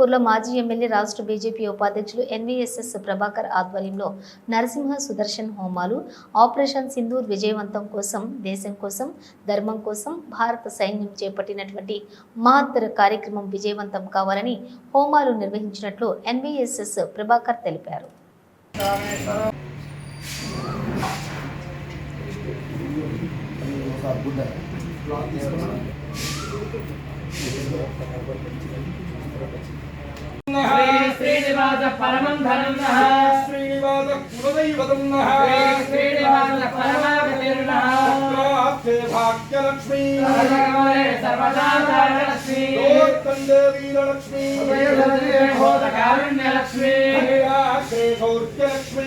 అనంతపూర్లో మాజీ ఎమ్మెల్యే రాష్ట్ర బీజేపీ ఉపాధ్యక్షులు ఎన్వీఎస్ఎస్ ప్రభాకర్ ఆధ్వర్యంలో నరసింహ సుదర్శన్ హోమాలు ఆపరేషన్ సింధూర్ విజయవంతం కోసం దేశం కోసం ధర్మం కోసం భారత సైన్యం చేపట్టినటువంటి మహత్తర కార్యక్రమం విజయవంతం కావాలని హోమాలు నిర్వహించినట్లు ఎన్వీఎస్ఎస్ ప్రభాకర్ తెలిపారు. శ్రీనివాస పరమం ధనం నః శ్రీనివాస కులదైవతం నః శ్రీనివాస పరమాగతిర్న చక్రాబ్ధే భాగ్యలక్ష్మీ సర్వకమలే సర్వదాచారలక్ష్మీ లోకందే వీరలక్ష్మీ కారుణ్యలక్ష్మీ కన్యాక్షే సౌర్యలక్ష్మీ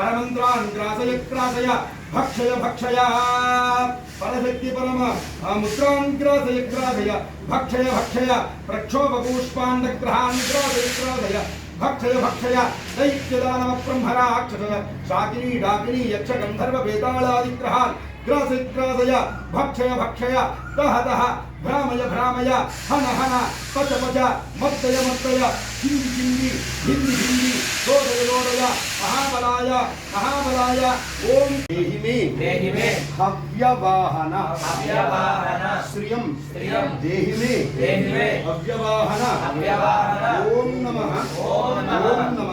పరమంత్రాన్ గ్రాసయ గ్రాసయ భక్షయ భక్షయ పరశక్తి పరమ ముద్రాన్ గ్రాసయ గ్రాసయ భక్షయ భక్షయ ప్రక్షోభ పుష్పాండ గ్రహాన్ గ్రాసయ గ్రాసయ భక్షయ భక్షయ దైత్యదానవ బ్రహ్మరాక్షస శాకినీ డాకినీ యక్ష గంధర్వ వేతాళాది ग्रासय ग्रासय भक्षय भक्षय दह दह भ्रामय भ्रामय हन हन पच पच मत्तय मत्तय हिंदी हिंदी हिंदी हिंदी रोदय रोदय महाबलाय महाबलाय ओम देहि मे देहि मे हव्यवाहन हव्यवाहन श्रियं श्रियं देहि मे देहि मे हव्यवाहन हव्यवाहन ओम नमः ओम नमः ओम नमः।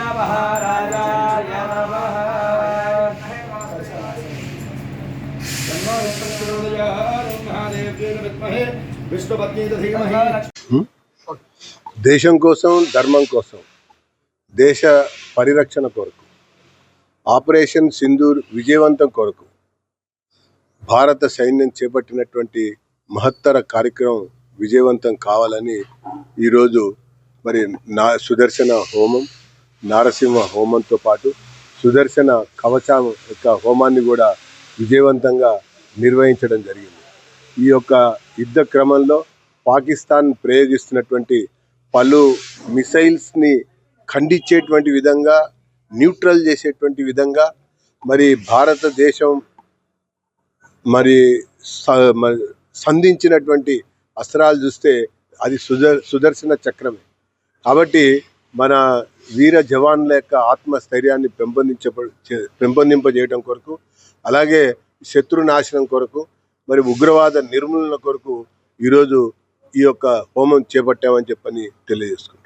నమః దేశం కోసం ధర్మం కోసం దేశ పరిరక్షణ కొరకు ఆపరేషన్ సింధూర్ విజయవంతం కొరకు భారత సైన్యం చేపట్టినటువంటి మహత్తర కార్యక్రమం విజయవంతం కావాలని ఈరోజు మరి నా సుదర్శన హోమం నారసింహ హోమంతో పాటు సుదర్శన కవచం యొక్క హోమాన్ని కూడా విజయవంతంగా నిర్వహించడం జరిగింది. ఈ యొక్క యుద్ధ క్రమంలో పాకిస్తాన్ ప్రయోగిస్తున్నటువంటి పలు మిసైల్స్ని ఖండించేటువంటి విధంగా న్యూట్రల్ చేసేటువంటి విధంగా మరి భారతదేశం మరి స- మరి సంధించినటువంటి అస్త్రాలు చూస్తే అది సుదర్ సుదర్శన చక్రమే. కాబట్టి మన వీర జవాన్ల యొక్క ఆత్మస్థైర్యాన్ని పెంపొందించ పెంపొందింపజేయడం కొరకు అలాగే శత్రు నాశనం కొరకు మరి ఉగ్రవాద నిర్మూలన కొరకు ఈరోజు ఈ యొక్క హోమం చేపట్టామని చెప్పని తెలియజేసుకున్నాం